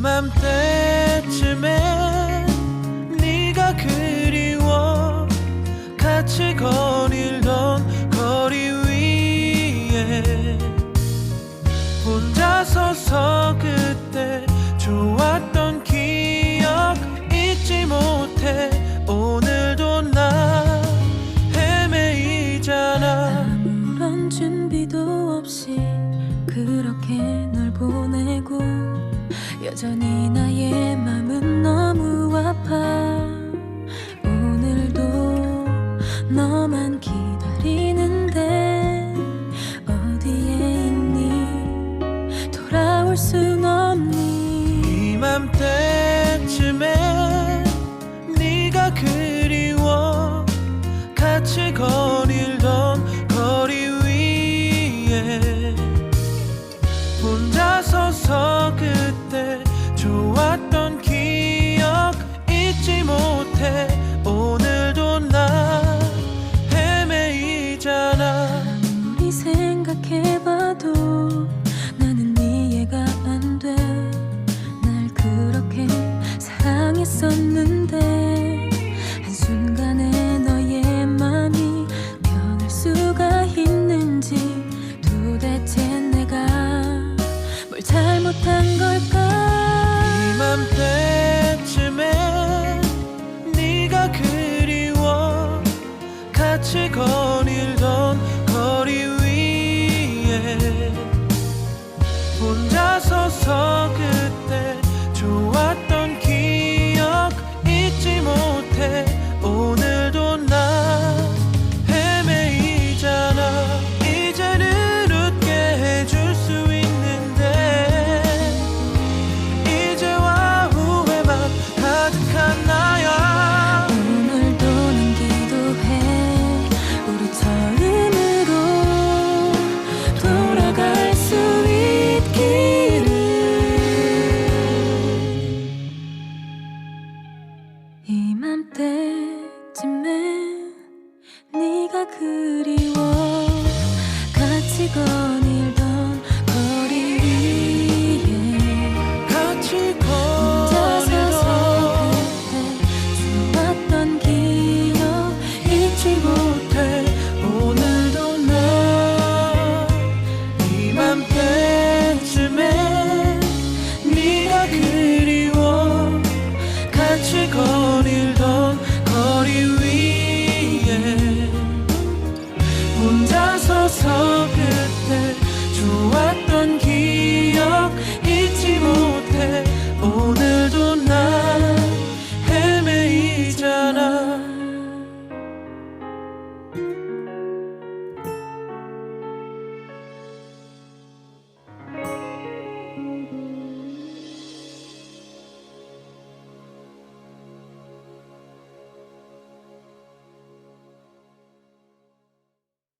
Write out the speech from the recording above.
이맘때쯤에 여전히 나의 맘은 너무 아파. 오늘도 너만 기다리는데 어디에 있니? 돌아올 순 없니? 이맘때쯤에 생각해봐도 나는 이해가 안 돼. 날 그렇게 사랑했었는데 한순간에 너의 맘이 변할 수가 있는지 도대체 내가 뭘 잘못한 걸까? 이맘때쯤에 네가 그리워 같이 거